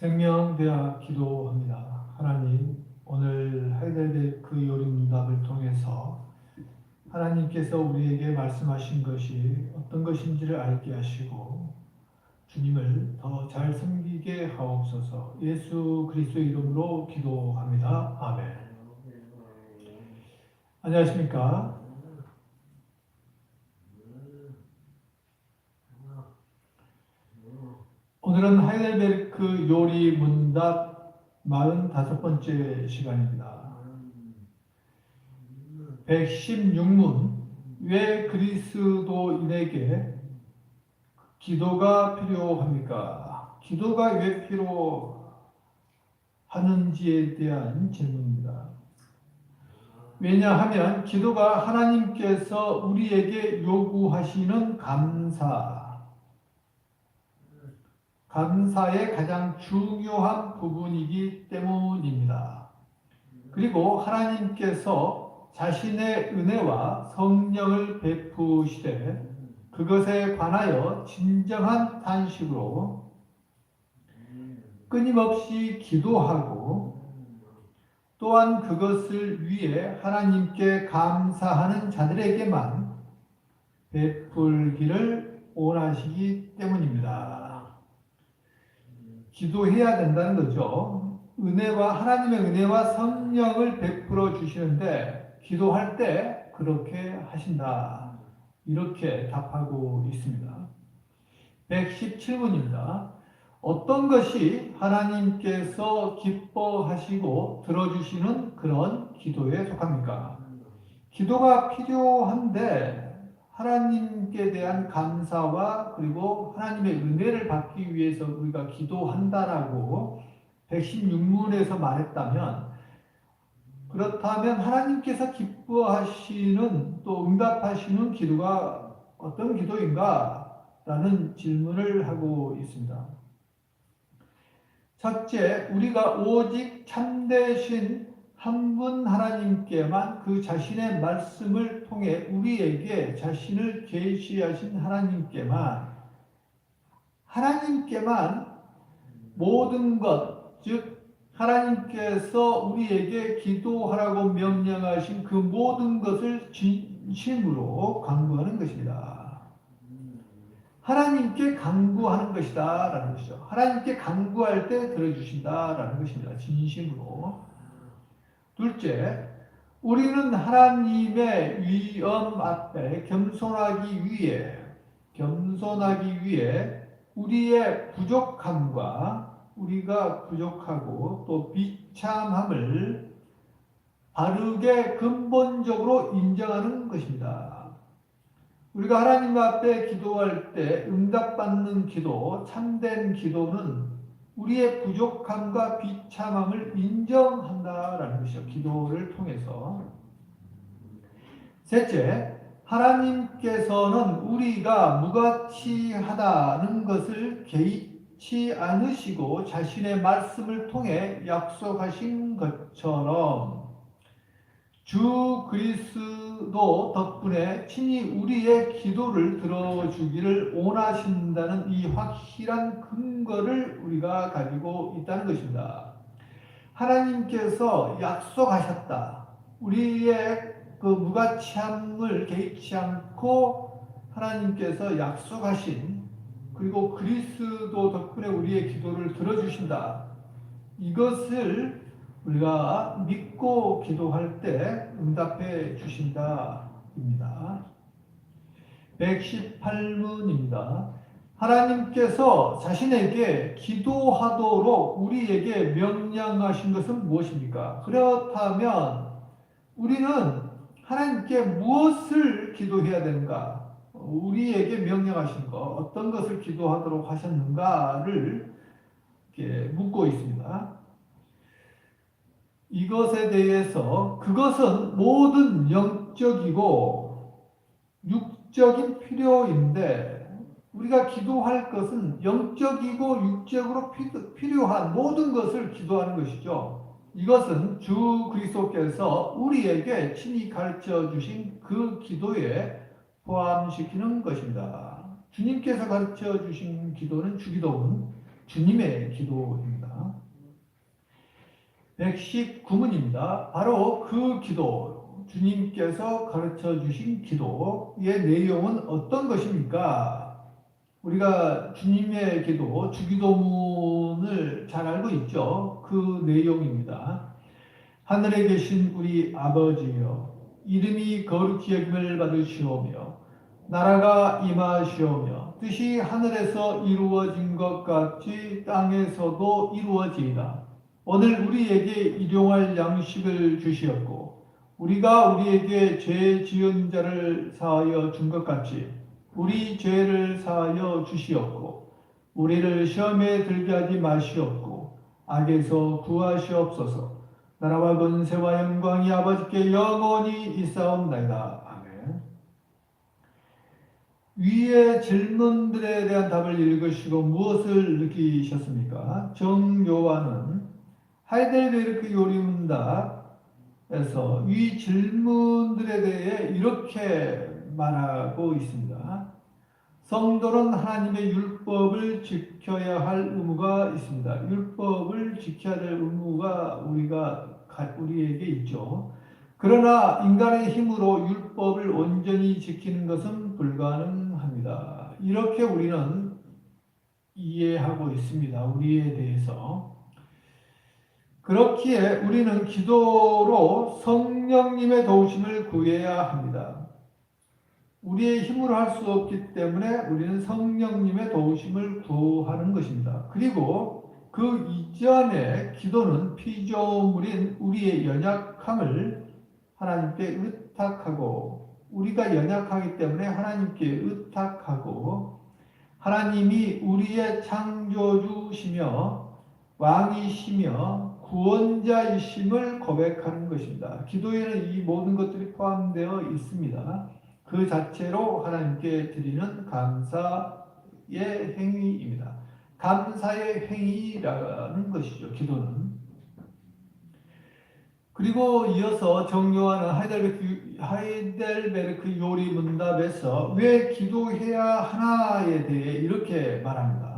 생명 대학 기도합니다. 하나님, 오늘 하이델베르크 요리문답을 통해서 하나님께서 우리에게 말씀하신 것이 어떤 것인지를 알게 하시고 주님을 더 잘 섬기게 하옵소서. 예수 그리스도의 이름으로 기도합니다. 아멘. 안녕하십니까? 오늘은 하이델베르크 요리 문답 45번째 시간입니다. 116문 왜 그리스도인에게 기도가 필요합니까? 기도가 왜 필요하는지에 대한 질문입니다. 왜냐하면 기도가 하나님께서 우리에게 요구하시는 감사, 감사의 가장 중요한 부분이기 때문입니다. 그리고 하나님께서 자신의 은혜와 성령을 베푸시되 그것에 관하여 진정한 탄식으로 끊임없이 기도하고 또한 그것을 위해 하나님께 감사하는 자들에게만 베풀기를 원하시기 때문입니다. 기도해야 된다는 거죠. 은혜와 하나님의 은혜와 성령을 베풀어 주시는데 기도할 때 그렇게 하신다. 이렇게 답하고 있습니다. 117문입니다. 어떤 것이 하나님께서 기뻐하시고 들어주시는 그런 기도에 속합니까? 기도가 필요한데 하나님께 대한 감사와 그리고 하나님의 은혜를 받기 위해서 우리가 기도한다라고 116문에서 말했다면 그렇다면 하나님께서 기뻐하시는 또 응답하시는 기도가 어떤 기도인가? 라는 질문을 하고 있습니다. 첫째, 우리가 오직 참되신 한 분 하나님께만 그 자신의 말씀을 통해 우리에게 자신을 계시하신 하나님께만 하나님께만 모든 것, 즉 하나님께서 우리에게 기도하라고 명령하신 그 모든 것을 진심으로 강구하는 것입니다. 하나님께 강구하는 것이다 라는 것이죠. 하나님께 강구할 때 들어주신다 라는 것입니다. 진심으로. 둘째, 우리는 하나님의 위엄 앞에 겸손하기 위해, 겸손하기 위해 우리의 부족함과 우리가 부족하고 또 비참함을 바르게 근본적으로 인정하는 것입니다. 우리가 하나님 앞에 기도할 때 응답받는 기도, 참된 기도는 우리의 부족함과 비참함을 인정한다라는 것이죠. 기도를 통해서. 셋째, 하나님께서는 우리가 무가치하다는 것을 개의치 않으시고 자신의 말씀을 통해 약속하신 것처럼 주 그리스도 덕분에 친히 우리의 기도를 들어주기를 원하신다는 이 확실한 근거를 우리가 가지고 있다는 것입니다. 하나님께서 약속하셨다. 우리의 그 무가치함을 개의치 않고 하나님께서 약속하신 그리고 그리스도 덕분에 우리의 기도를 들어주신다. 이것을 우리가 믿고 기도할 때 응답해 주신다입니다. 118문입니다. 하나님께서 자신에게 기도하도록 우리에게 명령하신 것은 무엇입니까? 그렇다면 우리는 하나님께 무엇을 기도해야 되는가? 우리에게 명령하신 것, 어떤 것을 기도하도록 하셨는가를 묻고 있습니다. 이것에 대해서 그것은 모든 영적이고 육적인 필요인데 우리가 기도할 것은 영적이고 육적으로 필요한 모든 것을 기도하는 것이죠. 이것은 주 그리스도께서 우리에게 친히 가르쳐 주신 그 기도에 포함시키는 것입니다. 주님께서 가르쳐 주신 기도는 주기도는 주님의 기도입니다. 119문입니다. 바로 그 기도, 주님께서 가르쳐 주신 기도의 내용은 어떤 것입니까? 우리가 주님의 기도, 주기도문을 잘 알고 있죠. 그 내용입니다. 하늘에 계신 우리 아버지여, 이름이 거룩히 여김을 받으시오며, 나라가 임하시오며, 뜻이 하늘에서 이루어진 것 같이 땅에서도 이루어지이다. 오늘 우리에게 일용할 양식을 주시었고, 우리가 우리에게 죄 지은 자를 사하여 준 것 같이, 우리 죄를 사하여 주시옵고 우리를 시험에 들게 하지 마시옵고 악에서 구하시옵소서 나라와 권세와 영광이 아버지께 영원히 있사옵나이다. 위의 질문들에 대한 답을 읽으시고 무엇을 느끼셨습니까? 정요한은 하이델베르크 요리문답에서 위 질문들에 대해 이렇게 말하고 있습니다. 성도는 하나님의 율법을 지켜야 할 의무가 있습니다. 율법을 지켜야 될 의무가 우리가 우리에게 있죠. 그러나 인간의 힘으로 율법을 온전히 지키는 것은 불가능합니다. 이렇게 우리는 이해하고 있습니다. 우리에 대해서. 그렇기에 우리는 기도로 성령님의 도우심을 구해야 합니다. 우리의 힘으로 할 수 없기 때문에 우리는 성령님의 도우심을 구하는 것입니다. 그리고 그 이전에 기도는 피조물인 우리의 연약함을 하나님께 의탁하고 우리가 연약하기 때문에 하나님께 의탁하고 하나님이 우리의 창조주시며 왕이시며 구원자이심을 고백하는 것입니다. 기도에는 이 모든 것들이 포함되어 있습니다. 그 자체로 하나님께 드리는 감사의 행위입니다. 감사의 행위라는 것이죠. 기도는. 그리고 이어서 정요한은 하이델베르크, 하이델베르크 요리 문답에서 왜 기도해야 하나에 대해 이렇게 말합니다.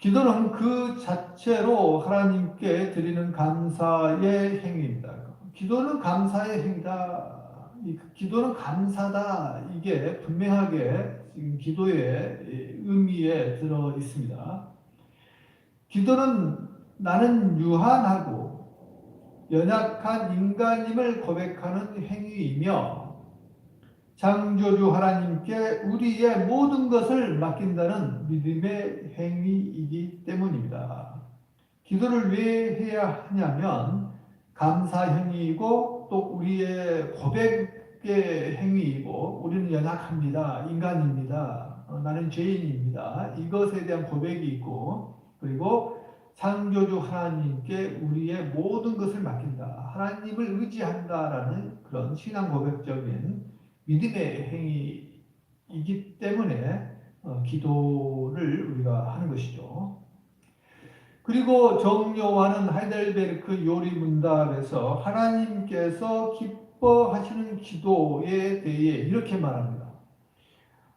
기도는 그 자체로 하나님께 드리는 감사의 행위입니다. 기도는 감사의 행위다. 이 기도는 감사다. 이게 분명하게 지금 기도의 의미에 들어 있습니다. 기도는 나는 유한하고 연약한 인간임을 고백하는 행위이며 창조주 하나님께 우리의 모든 것을 맡긴다는 믿음의 행위이기 때문입니다. 기도를 왜 해야 하냐면 감사 행위이고 또 우리의 고백의 행위이고 우리는 연약합니다. 인간입니다. 어, 나는 죄인입니다. 이것에 대한 고백이 있고 그리고 창조주 하나님께 우리의 모든 것을 맡긴다. 하나님을 의지한다라는 그런 신앙 고백적인 믿음의 행위이기 때문에 어, 기도를 우리가 하는 것이죠. 그리고 정요한은 하이델베르크 요리 문답에서 하나님께서 기뻐하시는 기도에 대해 이렇게 말합니다.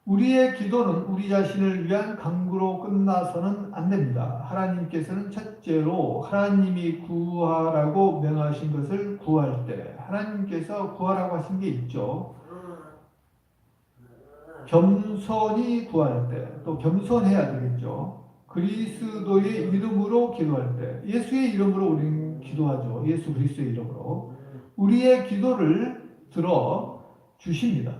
우리의 기도는 우리 자신을 위한 강구로 끝나서는 안 됩니다. 하나님께서는 첫째로 하나님이 구하라고 명하신 것을 구할 때 하나님께서 구하라고 하신 게 있죠. 겸손히 구할 때 또 겸손해야 되겠죠. 그리스도의 이름으로 기도할 때 예수의 이름으로 우리는 기도하죠. 예수 그리스도의 이름으로 우리의 기도를 들어 주십니다.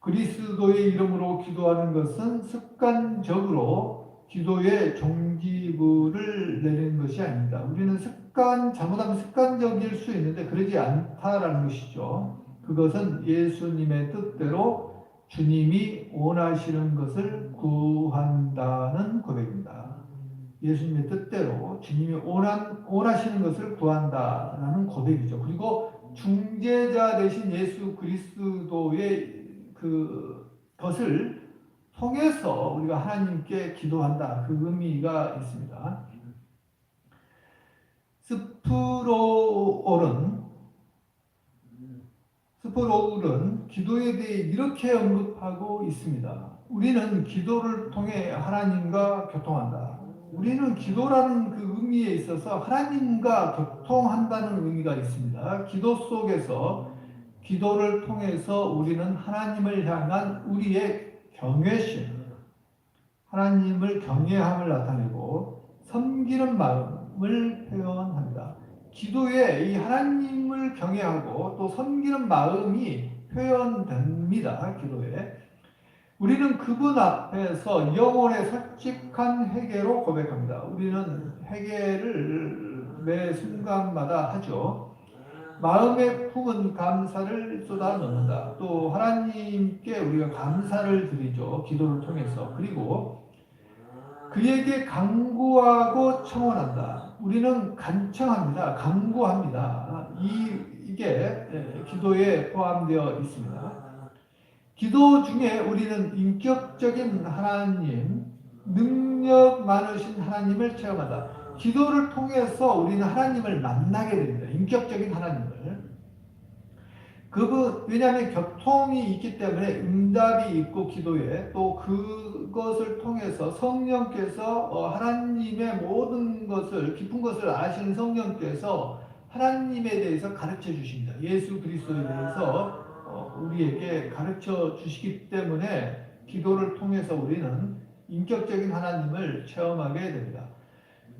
그리스도의 이름으로 기도하는 것은 습관적으로 기도의 종지부를 내리는 것이 아닙니다. 우리는 습관 잘못하면 습관적일 수 있는데 그러지 않다라는 것이죠. 그것은 예수님의 뜻대로 주님이 원하시는 것을 구한다는 고백입니다. 예수님의 뜻대로 주님이 원한, 원하시는 것을 구한다라는 고백이죠. 그리고 중재자 대신 예수 그리스도의 그 것을 통해서 우리가 하나님께 기도한다. 그 의미가 있습니다. 스프로올은 스포로울은 기도에 대해 이렇게 언급하고 있습니다. 우리는 기도를 통해 하나님과 교통한다. 우리는 기도라는 그 의미에 있어서 하나님과 교통한다는 의미가 있습니다. 기도 속에서 기도를 통해서 우리는 하나님을 향한 우리의 경외심, 하나님을 경외함을 나타내고 섬기는 마음을 표현합니다. 기도에 이 하나님을 경외하고 또 섬기는 마음이 표현됩니다. 기도에. 우리는 그분 앞에서 영혼의 솔직한 회개로 고백합니다. 우리는 회개를 매 순간마다 하죠. 마음에 품은 감사를 쏟아 넣는다. 또 하나님께 우리가 감사를 드리죠. 기도를 통해서. 그리고 그에게 강구하고 청원한다. 우리는 간청합니다. 강구합니다. 이, 이게 기도에 포함되어 있습니다. 기도 중에 우리는 인격적인 하나님, 능력 많으신 하나님을 체험한다. 기도를 통해서 우리는 하나님을 만나게 됩니다. 인격적인 하나님을. 그분, 왜냐하면 교통이 있기 때문에 응답이 있고 기도에 또 그것을 통해서 성령께서 어, 하나님의 모든 것을, 깊은 것을 아시는 성령께서 하나님에 대해서 가르쳐 주십니다. 예수 그리스도에 대해서 어, 우리에게 가르쳐 주시기 때문에 기도를 통해서 우리는 인격적인 하나님을 체험하게 됩니다.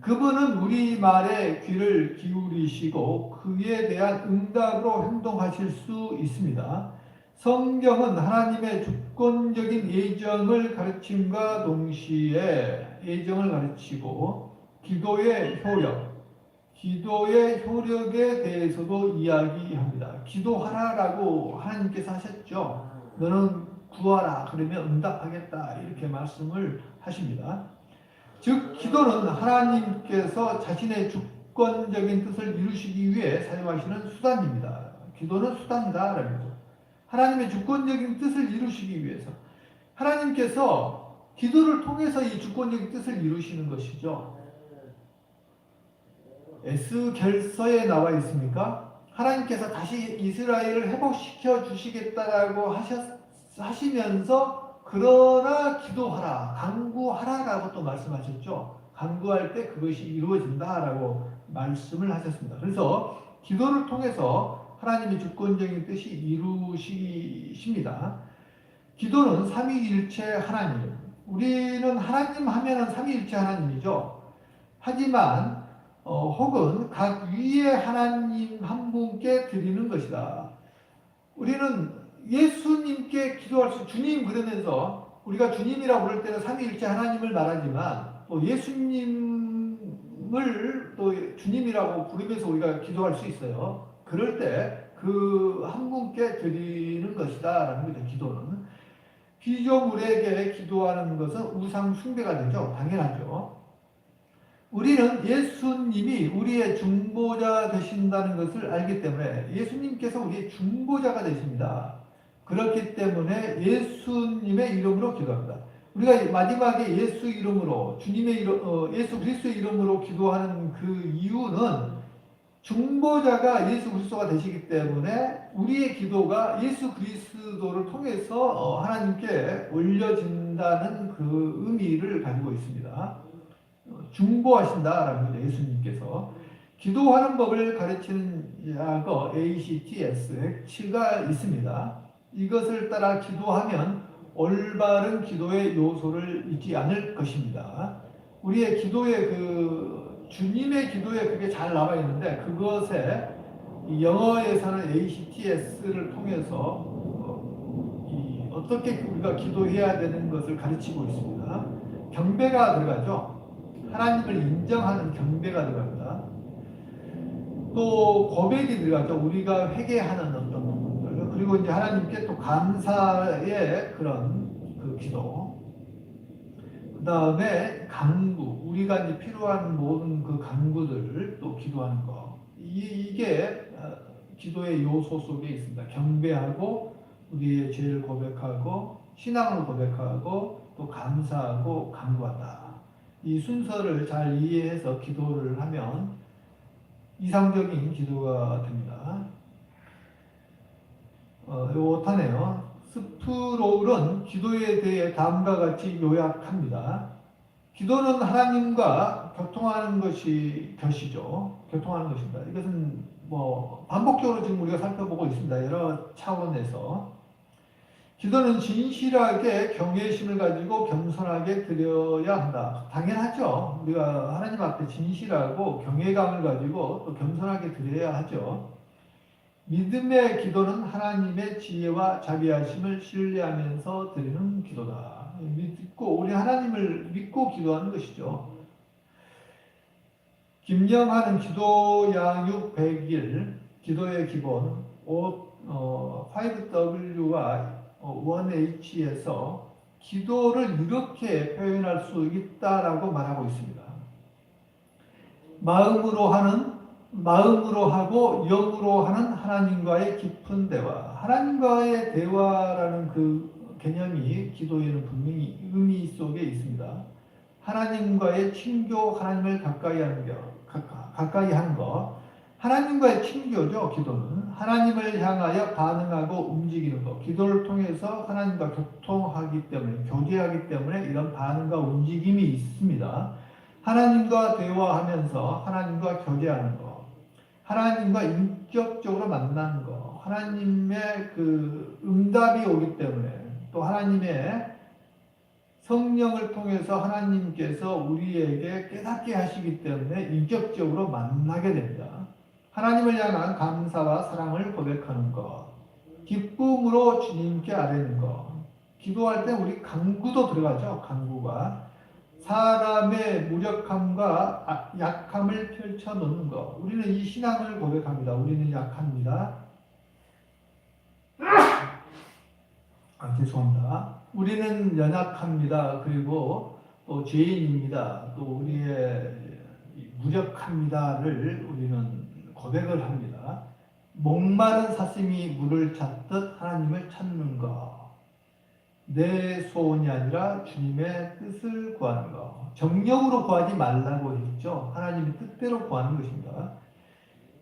그분은 우리 말에 귀를 기울이시고 그에 대한 응답으로 행동하실 수 있습니다. 성경은 하나님의 주권적인 예정을 가르침과 동시에 예정을 가르치고 기도의 효력, 기도의 효력에 대해서도 이야기합니다. 기도하라라고 하나님께서 하셨죠. 너는 구하라 그러면 응답하겠다 이렇게 말씀을 하십니다. 즉 기도는 하나님께서 자신의 주권적인 뜻을 이루시기 위해 사용하시는 수단입니다. 기도는 수단이다 라는 거. 하나님의 주권적인 뜻을 이루시기 위해서 하나님께서 기도를 통해서 이 주권적인 뜻을 이루시는 것이죠. 에스겔서에 나와 있습니까? 하나님께서 다시 이스라엘을 회복시켜 주시겠다라고 하셨, 하시면서 그러나 기도하라, 강구하라라고 또 말씀하셨죠. 강구할 때 그것이 이루어진다라고 말씀을 하셨습니다. 그래서 기도를 통해서 하나님의 주권적인 뜻이 이루시십니다. 기도는 삼위일체 하나님. 우리는 하나님 하면은 삼위일체 하나님이죠. 하지만 어, 혹은 각 위의 하나님 한 분께 드리는 것이다. 우리는 예수님께 기도할 수, 주님 그러면서 우리가 주님이라고 부를 때는 삼위일체 하나님을 말하지만 또 예수님을 또 주님이라고 부르면서 우리가 기도할 수 있어요. 그럴 때 그 한 분께 드리는 것이다. 라는 거죠, 기도는. 피조물에게 기도하는 것은 우상 숭배가 되죠. 당연하죠. 우리는 예수님이 우리의 중보자 되신다는 것을 알기 때문에 예수님께서 우리의 중보자가 되십니다. 그렇기 때문에 예수님의 이름으로 기도합니다. 우리가 마지막에 예수 이름으로 주님의 이름, 어, 예수 그리스도의 이름으로 기도하는 그 이유는 중보자가 예수 그리스도가 되시기 때문에 우리의 기도가 예수 그리스도를 통해서 어, 하나님께 올려진다는 그 의미를 가지고 있습니다. 중보하신다라는 거죠. 예수님께서. 기도하는 법을 가르치는 약어 ACTS, X가 있습니다. 이것을 따라 기도하면 올바른 기도의 요소를 잊지 않을 것입니다. 우리의 기도의 그 주님의 기도에 그게 잘 나와 있는데 그것에 영어에서는 ACTS를 통해서 어, 떻게 우리가 기도해야 되는 것을 가르치고 있습니다. 경배가 들어가죠. 하나님을 인정하는 경배가 들어갑니다. 또 고백이 들어가죠. 우리가 회개하는. 그리고 이제 하나님께 또 감사의 그런 그 기도. 그 다음에 강구. 우리가 이제 필요한 모든 그 강구들을 또 기도하는 거. 이, 게 어, 기도의 요소 속에 있습니다. 경배하고 우리의 죄를 고백하고 신앙을 고백하고 또 감사하고 강구한다. 이 순서를 잘 이해해서 기도를 하면 이상적인 기도가 됩니다. 어, 오타네요. 스프롤은 기도에 대해 다음과 같이 요약합니다. 기도는 하나님과 교통하는 것이 것이죠. 교통하는 것입니다. 이것은 뭐 반복적으로 지금 우리가 살펴보고 있습니다. 여러 차원에서 기도는 진실하게 경외심을 가지고 겸손하게 드려야 한다. 당연하죠. 우리가 하나님 앞에 진실하고 경외감을 가지고 또 겸손하게 드려야 하죠. 믿음의 기도는 하나님의 지혜와 자비하심을 신뢰하면서 드리는 기도다. 믿고 우리 하나님을 믿고 기도하는 것이죠. 김영하는 기도 양육 100일 기도의 기본 5, 어, 5W와 1H에서 기도를 이렇게 표현할 수 있다라고 말하고 있습니다. 마음으로 하는 마음으로 하고 영으로 하는 하나님과의 깊은 대화. 하나님과의 대화라는 그 개념이 기도에는 분명히 의미 속에 있습니다. 하나님과의 친교, 하나님을 가까이 하는 것, 가까이 하는 것. 하나님과의 친교죠, 기도는. 하나님을 향하여 반응하고 움직이는 것. 기도를 통해서 하나님과 교통하기 때문에, 교제하기 때문에 이런 반응과 움직임이 있습니다. 하나님과 대화하면서 하나님과 교제하는 것. 하나님과 인격적으로 만나는 것, 하나님의 그 응답이 오기 때문에 또 하나님의 성령을 통해서 하나님께서 우리에게 깨닫게 하시기 때문에 인격적으로 만나게 됩니다. 하나님을 향한 감사와 사랑을 고백하는 것, 기쁨으로 주님께 아뢰는 것, 기도할 때 우리 강구도 들어가죠. 강구가 사람의 무력함과 아, 약함을 펼쳐놓는 것. 우리는 이 신앙을 고백합니다. 우리는 약합니다. 아, 죄송합니다. 우리는 연약합니다. 그리고 또 죄인입니다. 또 우리의 무력합니다를 우리는 고백을 합니다. 목마른 사슴이 물을 찾듯 하나님을 찾는 것. 내 소원이 아니라 주님의 뜻을 구하는 것. 정력으로 구하지 말라고 했죠. 하나님의 뜻대로 구하는 것입니다.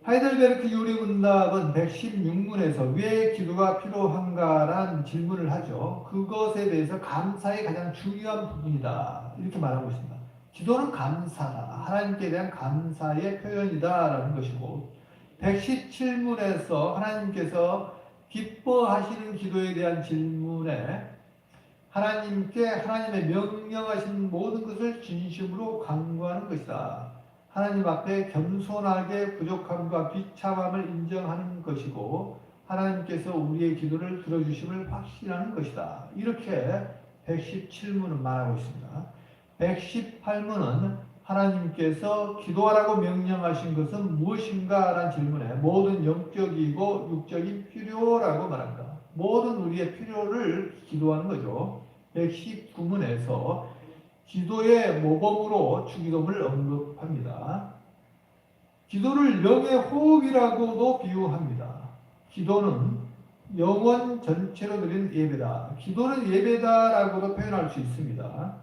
하이델베르크 요리문답은 116문에서 왜 기도가 필요한가란 질문을 하죠. 그것에 대해서 감사의 가장 중요한 부분이다. 이렇게 말하고 있습니다. 기도는 감사다. 하나님께 대한 감사의 표현이다라는 것이고 117문에서 하나님께서 기뻐하시는 기도에 대한 질문에 하나님께 하나님의 명령하신 모든 것을 진심으로 강구하는 것이다. 하나님 앞에 겸손하게 부족함과 비참함을 인정하는 것이고 하나님께서 우리의 기도를 들어주심을 확신하는 것이다. 이렇게 117문은 말하고 있습니다. 118문은 하나님께서 기도하라고 명령하신 것은 무엇인가? 라는 질문에 모든 영적이고 육적인 필요라고 말합니다. 모든 우리의 필요를 기도하는 거죠. 119문에서 기도의 모범으로 주기도문을 언급합니다. 기도를 영의 호흡이라고도 비유합니다. 기도는 영원 전체로 드린 예배다. 기도는 예배다라고도 표현할 수 있습니다.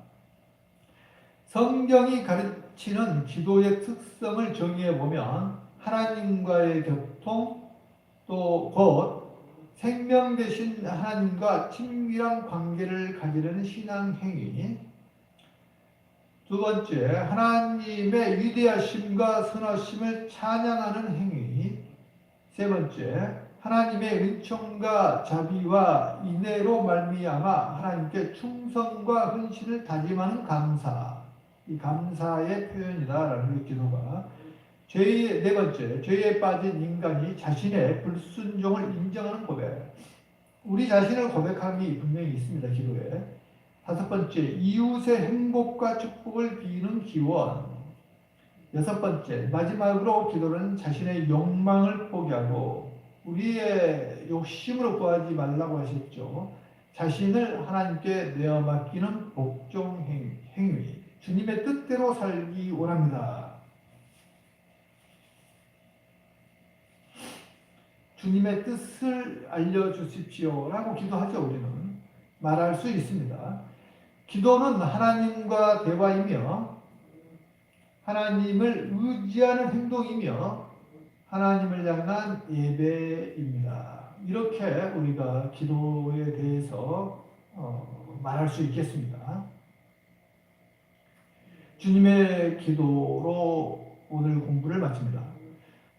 성경이 가르치는 기도의 특성을 정의해 보면 하나님과의 교통 또 곧 생명 되신 하나님과 친밀한 관계를 가지려는 신앙 행위. 두 번째, 하나님의 위대하심과 선하심을 찬양하는 행위. 세 번째, 하나님의 은총과 자비와 인애로 말미암아 하나님께 충성과 헌신을 다짐하는 감사. 이 감사의 표현이다라는 기도가 죄의 네 번째, 죄에 빠진 인간이 자신의 불순종을 인정하는 고백. 우리 자신을 고백함이 분명히 있습니다. 기도에. 다섯 번째, 이웃의 행복과 축복을 비는 기원. 여섯 번째, 마지막으로 기도는 자신의 욕망을 포기하고 우리의 욕심으로 구하지 말라고 하셨죠. 자신을 하나님께 내어 맡기는 복종 행위. 주님의 뜻대로 살기 원합니다. 주님의 뜻을 알려주십시오라고 기도하죠, 우리는. 말할 수 있습니다. 기도는 하나님과 대화이며, 하나님을 의지하는 행동이며, 하나님을 향한 예배입니다. 이렇게 우리가 기도에 대해서 어, 말할 수 있겠습니다. 주님의 기도로 오늘 공부를 마칩니다.